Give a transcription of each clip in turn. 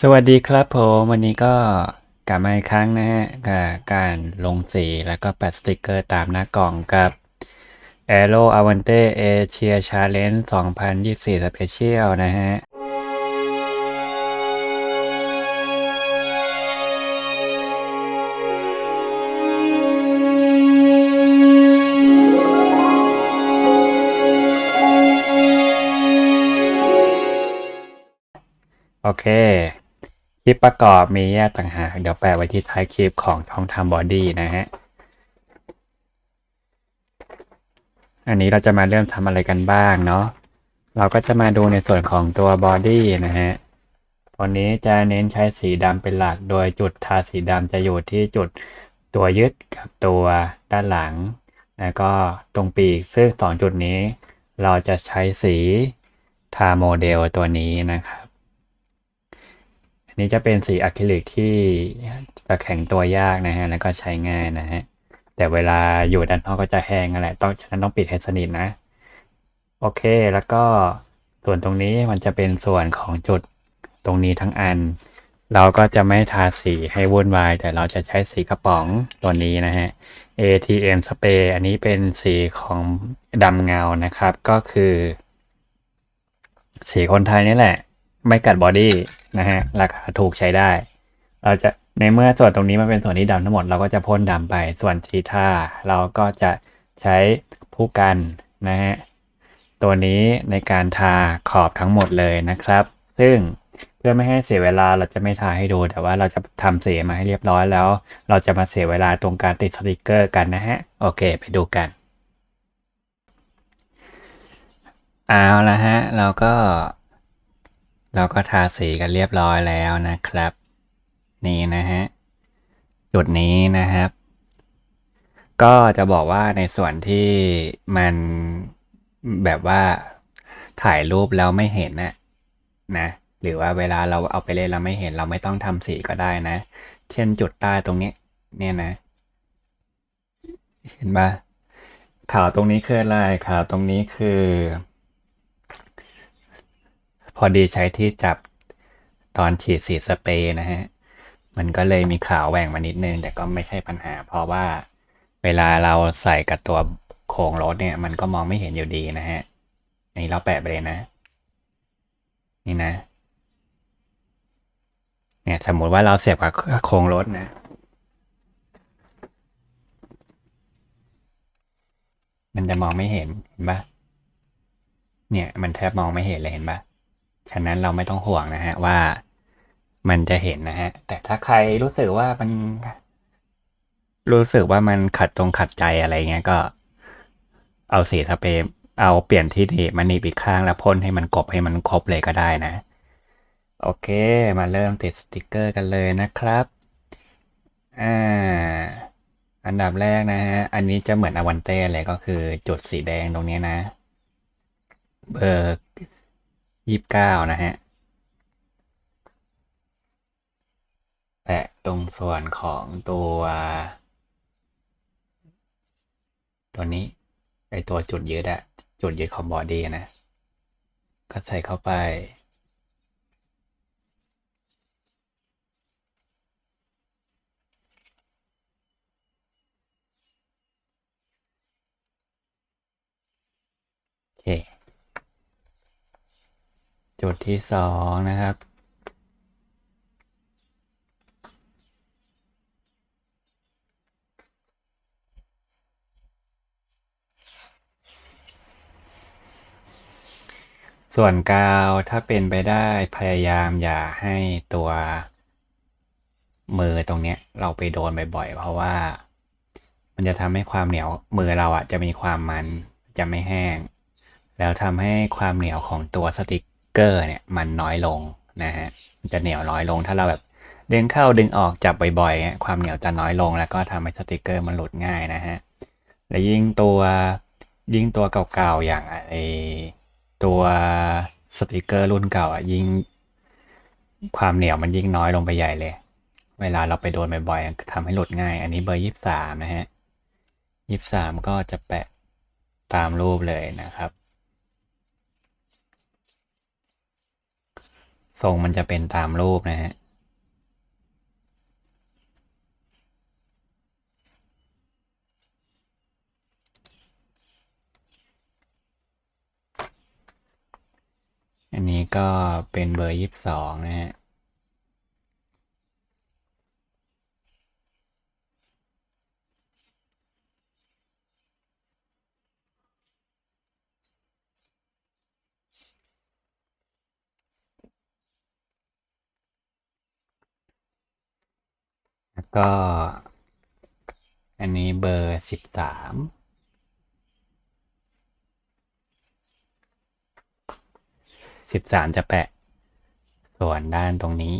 สวัสดีครับผมวันนี้ก็กลับมาอีกครั้งนะฮะกับการลงสีแล้วก็แปะสติกเกอร์ตามหน้ากล่องกับ Aero Avante Asia Challenge 2024 Special นะฮะโอเค คลิปประกอบมีแยกต่างหากเดี๋ยวแปะไว้ที่ท้ายคลิปของท้องทำบอดี้นะฮะ อันนี้เราจะมาเริ่มทำอะไรกันบ้างเนาะ เราก็จะมาดูในส่วนของตัวบอดี้นะฮะวันนี้จะเน้นใช้สีดำเป็นหลัก โดยจุดทาสีดำจะอยู่ที่จุดตัวยึดกับตัวด้านหลัง แล้วก็ตรงปีกซึ่งสองจุดนี้ เราจะใช้สีทาโมเดลตัวนี้นะครับ อันนี้จะเป็นสีอะคริลิกที่จะแข็งตัวยากนะฮะ แล้วก็ใช้ง่ายนะฮะ แต่เวลาอยู่ด้านนอกก็จะแห้งอะไรต้องฉะนั้นต้องปิดให้สนิทนะ โอเค แล้วก็ส่วนตรงนี้มันจะเป็นส่วนของจุดตรงนี้ทั้งอัน เราก็จะไม่ทาสีให้วุ่นวาย แต่เราจะใช้สีกระป๋องตัวนี้นะฮะ ATM Spray อันนี้เป็นสีของดำเงานะครับ ก็คือ สีคนไทยนี่แหละ ไม่กัดบอดี้นะฮะราคาถูกใช้ได้ เราจะในเมื่อส่วนตรงนี้มันเป็นส่วนที่ดำทั้งหมดเราก็จะพ่นดำไปส่วนชีท่า เราก็จะใช้ผู้กันนะฮะตัวนี้ในการทาขอบทั้งหมดเลยนะครับ ซึ่งเพื่อไม่ให้เสียเวลาเราจะไม่ทาให้ดู แต่ว่าเราจะทำเสียมาให้เรียบร้อยแล้ว เราจะมาเสียเวลาตรงการติดสติกเกอร์กันนะฮะ โอเค ไปดูกัน เอาละฮะ เราก็ เราก็ทาสีกันเรียบร้อยแล้วนะครับ นี่นะฮะ จุดนี้นะครับ ก็จะบอกว่าในส่วนที่มันแบบว่าถ่ายรูปแล้วไม่เห็นนะนะหรือว่าเวลาเราเอาไปเล่นเราไม่เห็นเราไม่ต้องทำสีก็ได้นะ เช่นจุดใต้ตรงนี้ เนี่ยนะ เห็นปะขาวตรงนี้คืออะไรขาวตรงนี้คือ พอดีใช้ที่จับตอนฉีดสีสเปรย์นะฮะ มันก็เลยมีขาวแหว่งมานิดนึง แต่ก็ไม่ใช่ปัญหา เพราะว่าเวลาเราใส่กับตัวโครงรถเนี่ย มันก็มองไม่เห็นอยู่ดีนะฮะนนี้เราแปะไปเลยนะ นี่นะ เนี่ยสมมุติว่าเราเสียบกับโครงรถนะมันจะมองไม่เห็นเห็นปะเนี่ย มันแทบมองไม่เห็นเลยเห็นปะ ฉะนั้นเราไม่ต้องห่วงนะฮะว่ามันจะเห็นนะฮะ แต่ถ้าใครรู้สึกว่ามัน รู้สึกว่ามันขัดตรงขัดใจอะไรเงี้ยก็ เอาสีสเปรย์เอาเปลี่ยนที่หนีบมาหนีบอีกข้างแล้วพ่นให้มันกบให้มันครบเลยก็ได้นะ โอเค มาเริ่มติดสติกเกอร์กันเลยนะครับอ่าอันดับแรกนะฮะ อันนี้จะเหมือนอวันเต้เลยก็คือจุดสีแดงตรงนี้นะ เบอร์ ยี่สิบเก้านะฮะ แปะตรงส่วนของตัว ตัวนี้ไอตัวจุดยึดอะจุดยึดของบอดี้นะ ก็ใส่เข้าไปโอเค จุดที่สองนะครับ ส่วนกาวถ้าเป็นไปได้พยายามอย่าให้ตัวมือตรงเนี้ยเราไปโดนบ่อยๆ เพราะว่า มันจะทำให้ความเหนียวมือเราอะจะมีความมันจะไม่แห้ง แล้วทำให้ความเหนียวของตัวสติก เกอร์เนี่ยมันน้อยลงนะฮะมันจะเหนียวน้อยลง ถ้าเราแบบดึงเข้าดึงออกจับบ่อยๆความเหนียวจะน้อยลง แล้วก็ทำให้สติกเกอร์มันหลุดง่ายนะฮะและยิ่งตัวยิ่งตัวเก่าๆอย่างไอตัวสติกเกอร์รุ่นเก่าอะยิ่งความเหนียวมันยิ่งน้อยลงไปใหญ่เลย เวลาเราไปโดนบ่อยๆทำให้หลุดง่าย อันนี้เบอร์ยี่สามนะฮะยี่สามก็จะแปะตามรูปเลยนะครับ ทรงมันจะเป็นตามรูปนะฮะอันนี้ก็เป็นเบอร์ยี่สิบสองนะฮะ แล้วก็ อันนี้เบอร์สิบสามสิบสามจะแปะ ส่วนด้านตรงนี้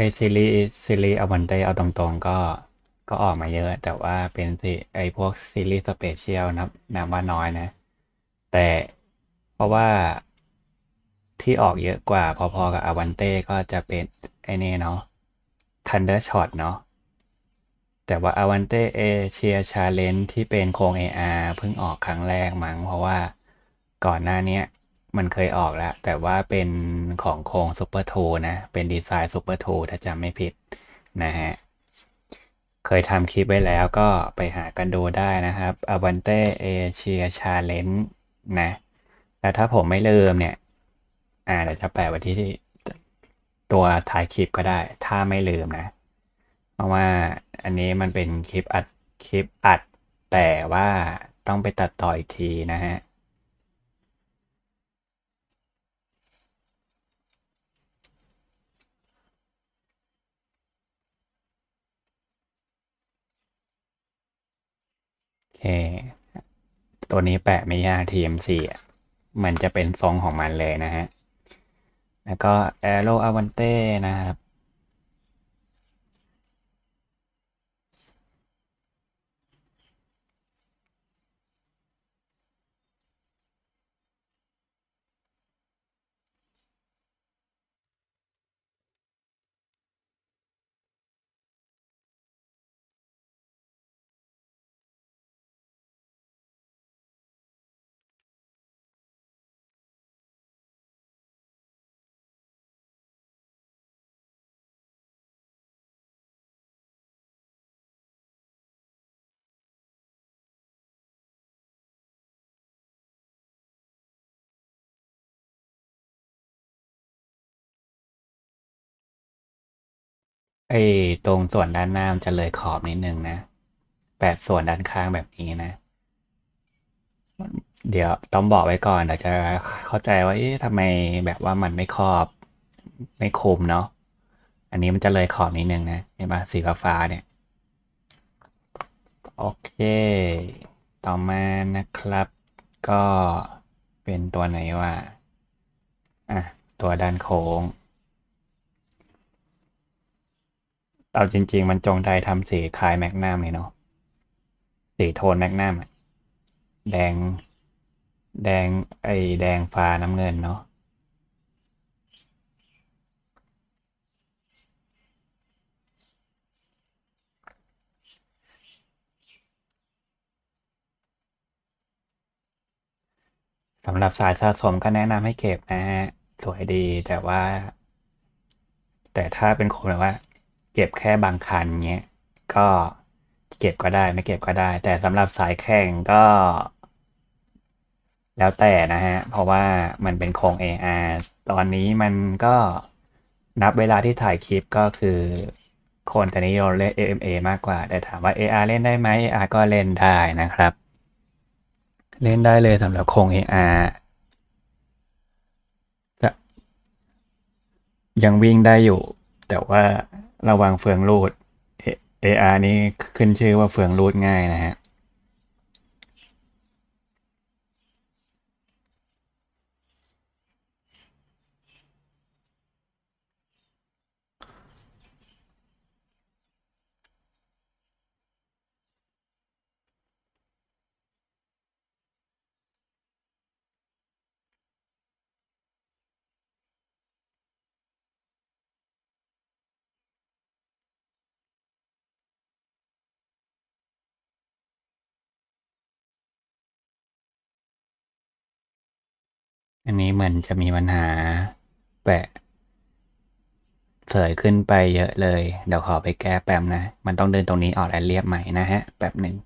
ไอซีรีส์ซีรีส์อวันเตเอาตรงๆก็ก็ออกมาเยอะ แต่ว่าเป็นสิไอพวกซีรีส์สเปเชียลนับนับว่าน้อยนะ แต่เพราะว่าที่ออกเยอะกว่าพอๆกับอวันเต้ก็จะเป็นไอเนี่เนาะ Thunder Shot เนาะแต่ว่าอวันเต้เอเชียชาเลนที่เป็นโครง AR เพิ่งออกครั้งแรกมั้งเพราะว่าก่อนหน้านี้ มันเคยออกแล้ว แต่ว่าเป็นของโครงซูเปอร์โทนะ เป็นดีไซน์ซูเปอร์โทถ้าจำไม่ผิดนะฮะ เคยทำคลิปไว้แล้วก็ไปหากันดูได้นะครับ a v a n t e Asia Challenge นะแล้วถ้าผมไม่ลืมเนี่ย อ่าเดี๋ยวจะแปะไว้ที่ตัวถ่ายคลิปก็ได้ ถ้าไม่ลืมนะ เพราะว่าอันนี้มันเป็นคลิปอัดคลิปอัด แต่ว่าต้องไปตัดต่ออีกทีนะฮะ เค ตัวนี้แปะไม่ยาก TMC อะมันจะเป็นทรงของมันเลยนะฮะ แล้วก็ Aero Avante นะครับ ไอ้ตรงส่วนด้านหน้ามันจะเลยขอบนิดนึงนะแปดส่วนด้านข้างแบบนี้นะ เดี๋ยวต้องบอกไว้ก่อนเดี๋ยวจะเข้าใจว่าเอ๊ะทำไมแบบว่ามันไม่ครอบไม่คุมเนาะอันนี้มันจะเลยขอบนิดนึงนะเห็นปะสีฟ้าเนี่ยโอเค ต่อมานะครับ ก็เป็นตัวไหนวะอะตัวด้านโค้ง เอาจริง ๆ มันจงใจทำสีคล้ายแมกนัมเลยเนาะสีโทนแมกนัมอะแดง แดงไอ้แดงฟ้าน้ำเงินเนาะสำหรับสายสะสมก็แนะนำให้เก็บนะฮะ สวยดีแต่ว่า แต่ถ้าเป็นคนแบบว่า เก็บแค่บางคันเงี้ยก็เก็บก็ได้ไม่เก็บก็ได้ แต่สำหรับสายแข่งก็ แล้วแต่นะฮะ เพราะว่ามันเป็นโครง AR ตอนนี้มันก็นับเวลาที่ถ่ายคลิปก็คือคนจะนิยมเล่น AMA มากกว่า แต่ถามว่า AR เล่นได้ไหม AR ก็เล่นได้นะครับ เล่นได้เลยสำหรับโครง AR จะยังวิ่งได้อยู่ แต่ว่า ระวังเฟืองรูด AR นี้ขึ้นชื่อว่าเฟืองรูดง่ายนะฮะ อันนี้เหมือนจะมีปัญหา แปะเสยขึ้นไปเยอะเลย เดี๋ยวขอไปแก้แป๊บนะ มันต้องเดินตรงนี้ออกและเรียบใหม่นะฮะ แป๊บหนึ่ง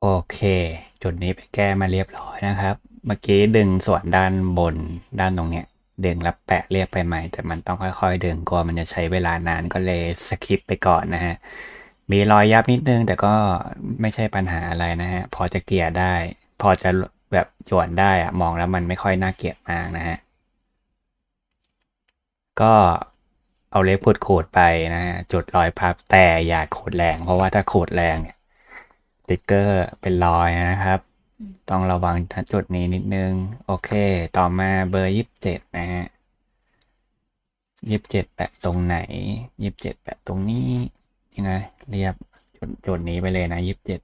โอเค จุดนี้ไปแก้มาเรียบร้อยนะครับ เมื่อกี้ดึงส่วนด้านบนด้านตรงเนี้ย ดึงแล้วแปะเรียบไปใหม่ แต่มันต้องค่อยๆ ดึงกลัวมันจะใช้เวลานานก็เลยสคิปไปก่อนนะฮะ มีรอยยับนิดนึงแต่ก็ไม่ใช่ปัญหาอะไรนะฮะ พอจะเกลี่ยได้ พอจะ แบบหยวนได้อะมองแล้วมันไม่ค่อยน่าเกลียดมากนะฮะ ก็เอาเล็บขูดขูดไปนะฮะจุดรอยพับแต่อย่าขูดแรง เพราะว่าถ้าขูดแรงเนี่ยติ๊กเกอร์เป็นรอยนะครับ ต้องระวังจุดนี้นิดนึง โอเค ต่อมาเบอร์ยี่สิบเจ็ดนะฮะยี่สิบเจ็ดแปะตรงไหนยี่สิบเจ็ดแปะตรงนี้ยังไงเรียบจุดจุดนี้ไปเลยนะยี่สิบเจ็ด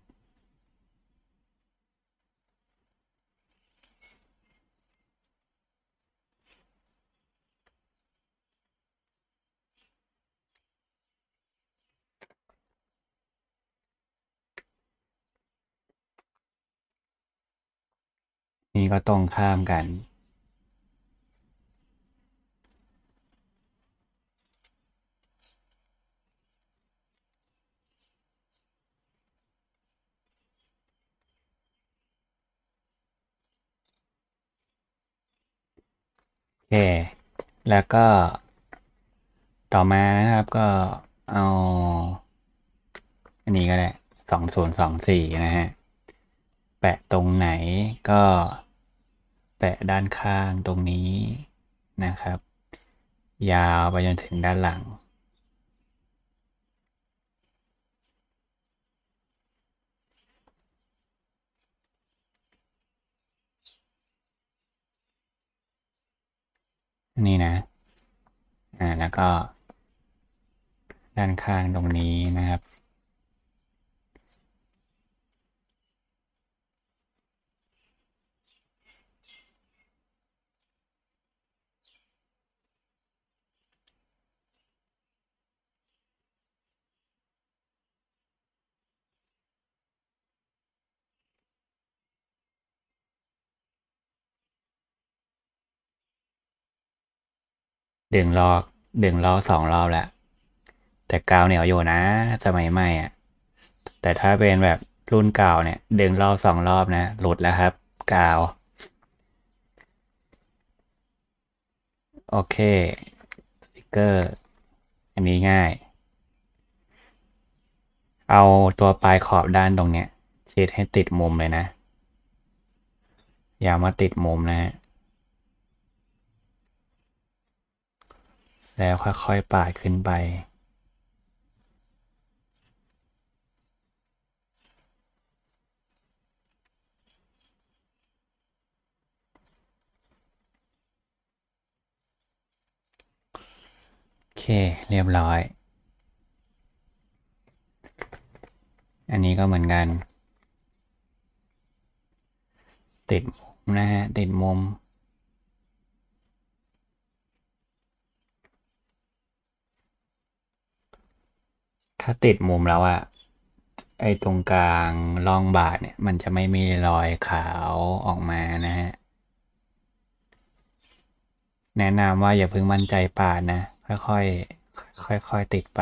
นี่ก็ตรงข้ามกัน โอเค แล้วก็ต่อมานะครับก็เอา อันนี้ก็ได้สองศูนย์สองสี่นะฮะ แปะตรงไหนก็แปะด้านข้างตรงนี้นะครับ ยาวไปจนถึงด้านหลัง นี่นะ อ่า แล้วก็ด้านข้างตรงนี้นะครับ ดึงรอบดึงรอบสองรอบแล้วแต่กาวเหนียวอยู่นะสมัยใหม่อะแต่ถ้าเป็นแบบรุ่นเก่าเนี่ย ดึงรอบสองรอบนะ หลุดแล้วครับกาว โอเคสติกเกอร์ อันนี้ง่าย เอาตัวปลายขอบด้านตรงเนี้ยชิดให้ติดมุมเลยนะ อย่ามาติดมุมนะฮะ แล้วค่อยๆปาดขึ้นไป โอเคเรียบร้อย อันนี้ก็เหมือนกัน ติดมุมนะฮะ ติดมุม ถ้าติดมุมแล้วอะไอตรงกลางร่องบาดเนี่ย มันจะไม่มีรอยขาวออกมานะฮะ แนะนำว่าอย่าเพิ่งมั่นใจปาดนะ ค่อยๆ ค่อยๆ ติดไป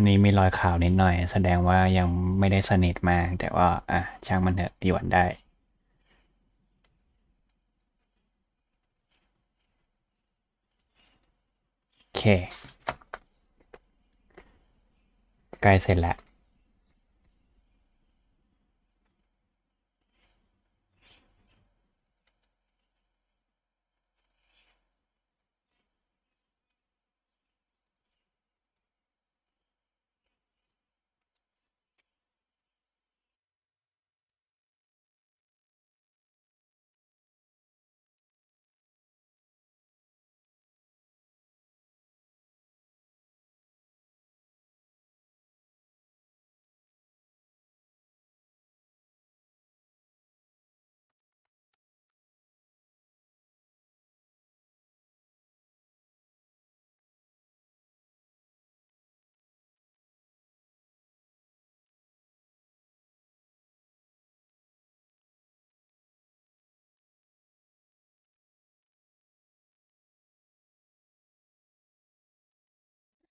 อันนี้มีรอยขาวนิดหน่อย แสดงว่ายังไม่ได้สนิทมาก แต่ว่า อะ ช่างมันเถอะหยวนได้โอเคใกล้เสร็จแล้ว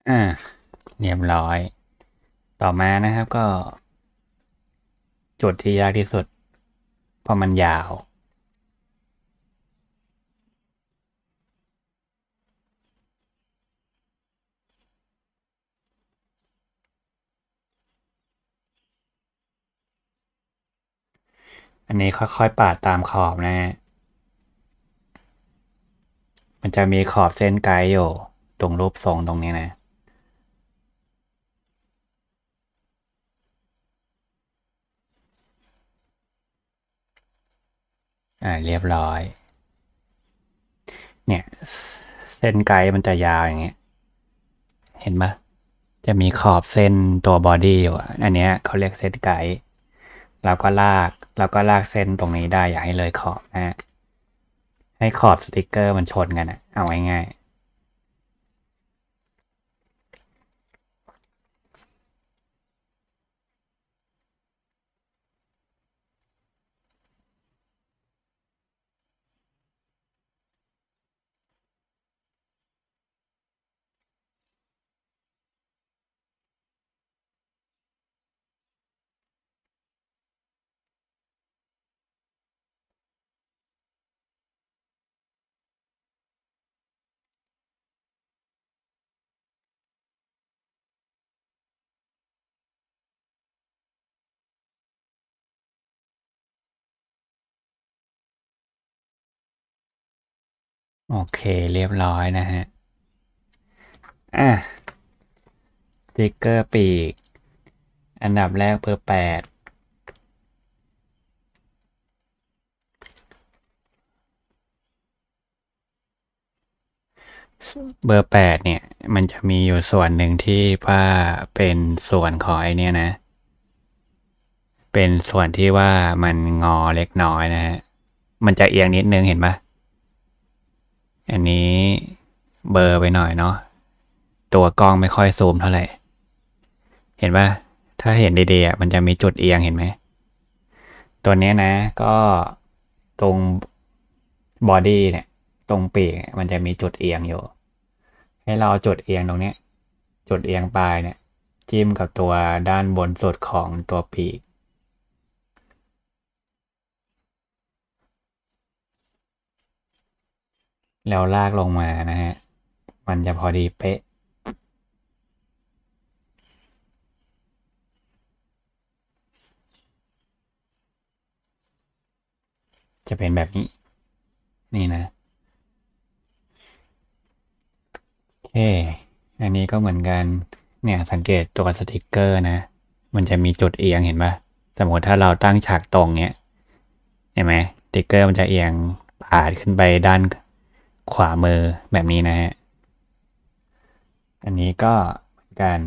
อ่าเรียบร้อย ต่อมานะครับก็ จุดที่ยากที่สุด เพราะมันยาว อันนี้ค่อยๆปาดตามขอบนะฮะมันจะมีขอบเส้นไกด์อยู่ ตรงรูปทรงตรงนี้นะ อ่าเรียบร้อย เนี่ย เส้นไกด์มันจะยาวอย่างเงี้ย เห็นปะจะมีขอบเส้นตัวบอดี้อยู่อะอันเนี้ยเขาเรียกเส้นไกด์เราก็ลากเราก็ลากเส้นตรงนี้ได้อย่าให้เลยขอบนะฮะให้ขอบสติกเกอร์มันชนกันอะเอาง่ายๆ โอเคเรียบร้อยนะฮะ อะสติ๊กเกอร์ปีก อันดับแรกเบอร์แปดเบอร์แปดเนี่ย มันจะมีอยู่ส่วนหนึ่งที่ว่าเป็นส่วนของไอเนี่ยนะ เป็นส่วนที่ว่ามันงอเล็กน้อยนะฮะ มันจะเอียงนิดนึงเห็นปะ อันนี้เบอร์ไปหน่อยเนาะตัวกล้องไม่ค่อยซูมเท่าไหร่ เห็นปะถ้าเห็นดีๆมันจะมีจุดเอียงเห็นไหม ตัวนี้นะ ก็ตรงบอดี้เนี่ย ตรงปีกมันจะมีจุดเอียงอยู่ ให้เราจุดเอียงตรงนี้ จุดเอียงปลายเนี่ย จิ้มกับตัวด้านบนสุดของตัวปีก แล้วลากลงมานะฮะ มันจะพอดีเป๊ะ จะเป็นแบบนี้ นี่นะ โอเค อันนี้ก็เหมือนกัน เนี่ยสังเกตตัวสติกเกอร์นะ มันจะมีจุดเอียงเห็นปะสมมติถ้าเราตั้งฉากตรงเนี้ย เห็นไหมสติกเกอร์มันจะเอียงปาดขึ้นไปด้าน ขวามือแบบนี้นะฮะ อันนี้ก็กัน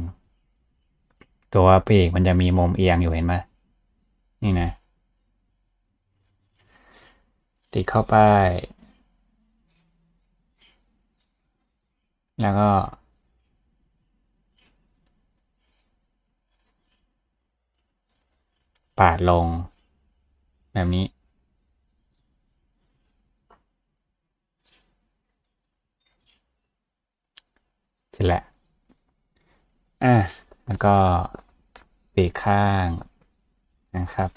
ตัวปีกมันจะมีมุมเอียงอยู่เห็นไหมนี่นะ ติดเข้าไป แล้วก็ปาดลง แบบนี้ เสร็จแล้วอะแล้วก็ปีกข้างนะครับ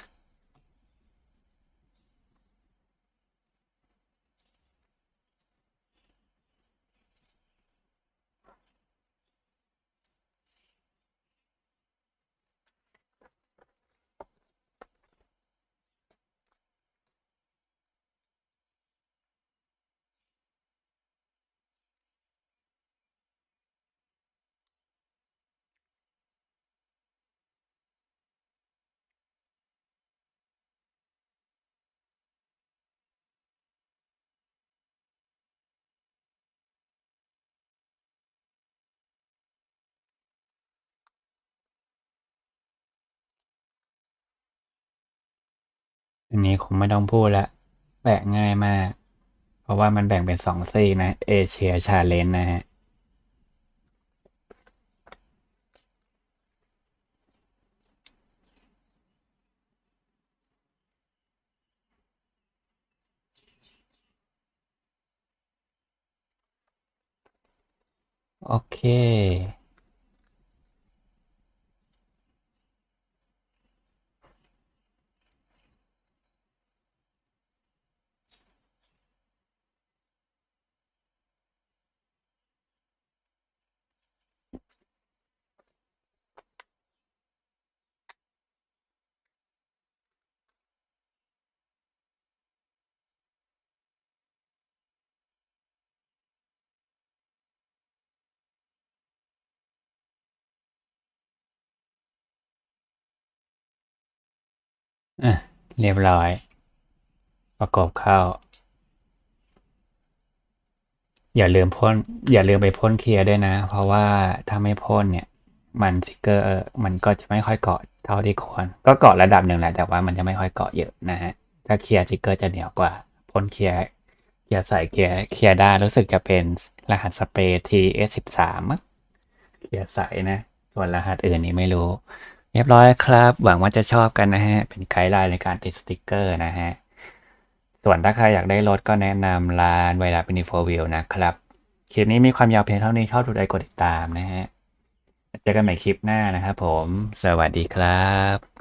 อันนี้คงไม่ต้องพูดละแบกง่ายมาก เพราะว่ามันแบ่งเป็นสองซีนะเอเชียชาเลนนะฮะโอเค อะ เรียบร้อย ประกอบเข้า อย่าลืมพ่นอย่าลืมไปพ่นเคลียร์ด้วยนะ เพราะว่าถ้าไม่พ่นเนี่ย มันสติกเกอร์มันก็จะไม่ค่อยเกาะเท่าที่ควร ก็เกาะระดับหนึ่งแหละแต่ว่ามันจะไม่ค่อยเกาะเยอะนะฮะถ้าเคลียร์สติกเกอร์จะเหนียวกว่าพ่นเคลียร์เคลียร์ใส่เคลียร์เคลียร์ได้รู้สึกจะเป็นรหัสสเปรย์ TS13 เคลียร์ใส่นะส่วนรหัสอื่นนี้ไม่รู้ เรียบร้อยครับ หวังว่าจะชอบกันนะฮะ เป็นไกด์ไลน์ในการติดสติกเกอร์นะฮะ ส่วนถ้าใครอยากได้รถก็แนะนำร้านไวรัสเป็นโฟวิลนะครับ คลิปนี้มีความยาวเพียงเท่านี้ชอบดูไลค์กดติดตามนะฮะ เจอกันใหม่คลิปหน้านะครับผม สวัสดีครับ